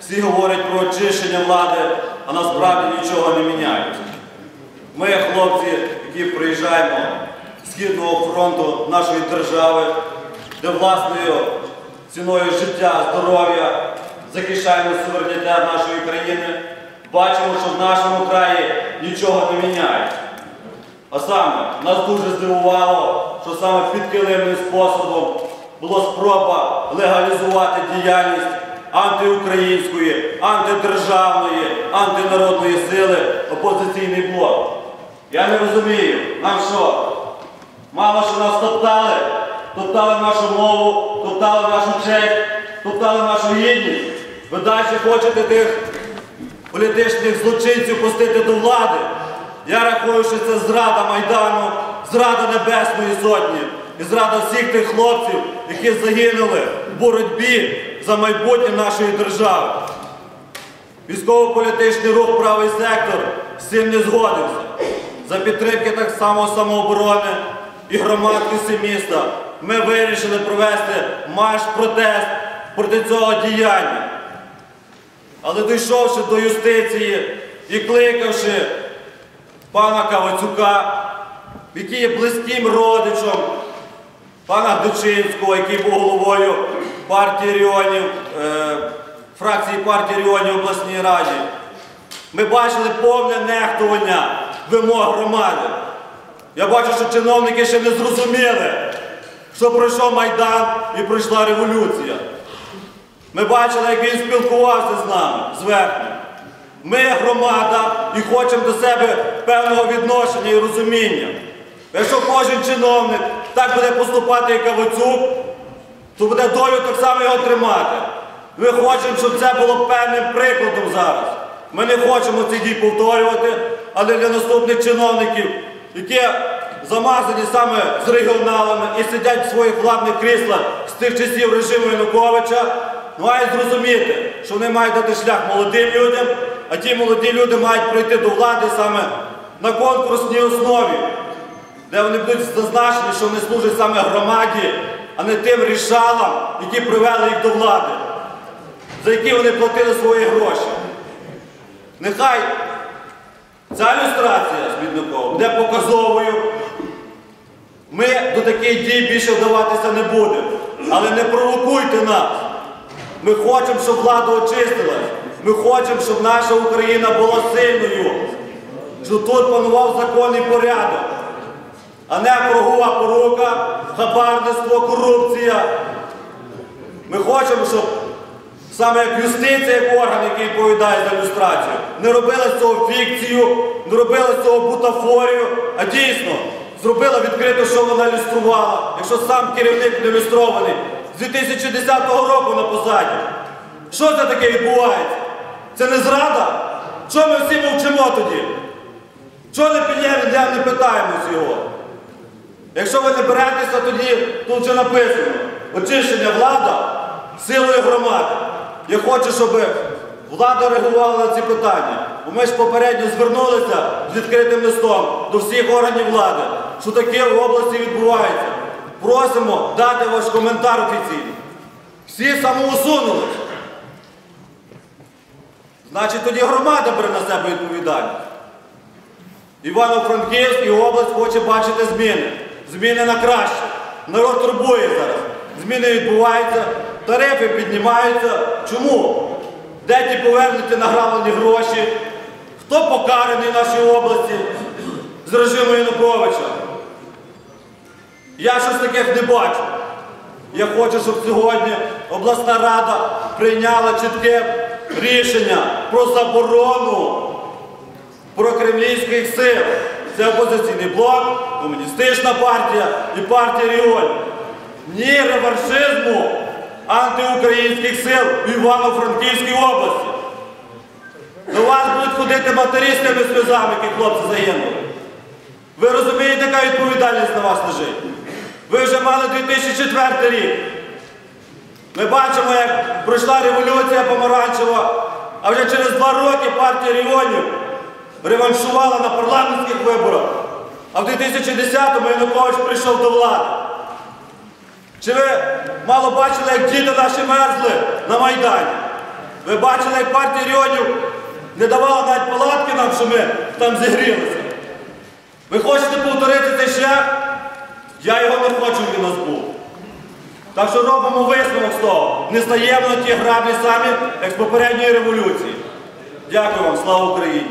Всі говорять про очищення влади, а насправді нічого не міняють. Ми, хлопці, які приїжджаємо з Східного фронту нашої держави, де власною ціною життя, здоров'я захищаємо суверенітет нашої країни, бачимо, що в нашому краї нічого не міняють. А саме, нас дуже здивувало, що саме підкилимним способом була спроба легалізувати діяльність антиукраїнської, антидержавної, антинародної сили опозиційний блок. Я не розумію, нам що? Мало що нас топтали, топтали нашу мову, топтали нашу честь, топтали нашу гідність. Ви далі хочете тих політичних злочинців пустити до влади. Я рахую, що це зрада Майдану, зрада Небесної Сотні і зрада всіх тих хлопців, які загинули в боротьбі за майбутнє нашої держави. Військово-політичний рух правий сектор цим не згодився. За підтримки так само самооборони і громадськості міста ми вирішили провести марш-протест проти цього діяння. Але дійшовши до юстиції і кликавши пана Кавацюка, який є близьким родичем пана Дочинського, який був головою партії регіонів, е, фракції партії регіонів обласній раді, ми бачили повне нехтування вимог громади. Я бачу, що чиновники ще не зрозуміли, що пройшов Майдан і пройшла революція. Ми бачили, як він спілкувався з нами зверху. Ми громада і хочемо до себе певного відношення і розуміння. Якщо кожен чиновник так буде поступати, як Кавацюк, то буде долю так само його тримати. Ми хочемо, щоб це було певним прикладом зараз. Ми не хочемо цих дій повторювати, але для наступних чиновників, які замазані саме з регіоналами і сидять в своїх владних кріслах з тих часів режиму Януковича, мають зрозуміти, що вони мають дати шлях молодим людям, а ті молоді люди мають прийти до влади саме на конкурсній основі, де вони будуть зазначені, що вони служать саме громаді, а не тим рішалам, які привели їх до влади, за які вони платили свої гроші. Нехай ця ілюстрація з Бідниковим буде показовою. Ми до таких дій більше вдаватися не будемо. Але не провокуйте нас. Ми хочемо, щоб влада очистилась. Ми хочемо, щоб наша Україна була сильною. Щоб тут панував законний порядок, а не кругова порука, хабарництво, корупція. Ми хочемо, щоб саме як юстиція, як орган, який відповідає за люстрацію, не робила з цього фікцію, не робила з цього бутафорію, а дійсно зробила відкрито, що вона люструвала, якщо сам керівник не люстрований з 2010 року на посаді. Що це таке відбувається? Це не зрада? Чого ми всі мовчимо тоді? Чого не підняємо, не питаємось його? Якщо ви не беретеся, тоді тут вже написано очищення влада силою громади. Я хочу, щоб влада реагувала на ці питання. Бо ми ж попередньо звернулися з відкритим листом до всіх органів влади, що таке в області відбувається. Просимо дати ваш коментар офіційний. Всі самоусунулись. Значить, тоді громада бере на себе відповідальність. Івано-Франківськ і область хоче бачити зміни. Зміни на краще. Народ турбує зараз. Зміни відбуваються, тарифи піднімаються. Чому? Де ті повернуті награблені гроші? Хто покараний в нашій області з режиму Януковича? Я щось таких не бачу. Я хочу, щоб сьогодні обласна рада прийняла чітке рішення про заборону прокремлівських сил. Це опозиційний блок, комуністична партія і партія регіонів. Ні реваншизму антиукраїнських сил в Івано-Франківській області. До вас будуть ходити матері сльозами, які хлопці загинули. Ви розумієте, яка відповідальність на вас лежить? Ви вже мали 2004 рік. Ми бачимо, як пройшла революція помаранчева, а вже через два роки партія регіонів реваншувала на виборах. А в 2010-му Янукович прийшов до влади. Чи ви мало бачили, як діти наші мерзли на Майдані? Ви бачили, як партія регіонів не давала навіть палатки нам, що ми там зігрілися. Ви хочете повторити цей шлях? Я його не хочу, він нас був. Так що робимо висновок з того. Не стаємо на ті граблі самі, як з попередньої революції. Дякую вам, слава Україні!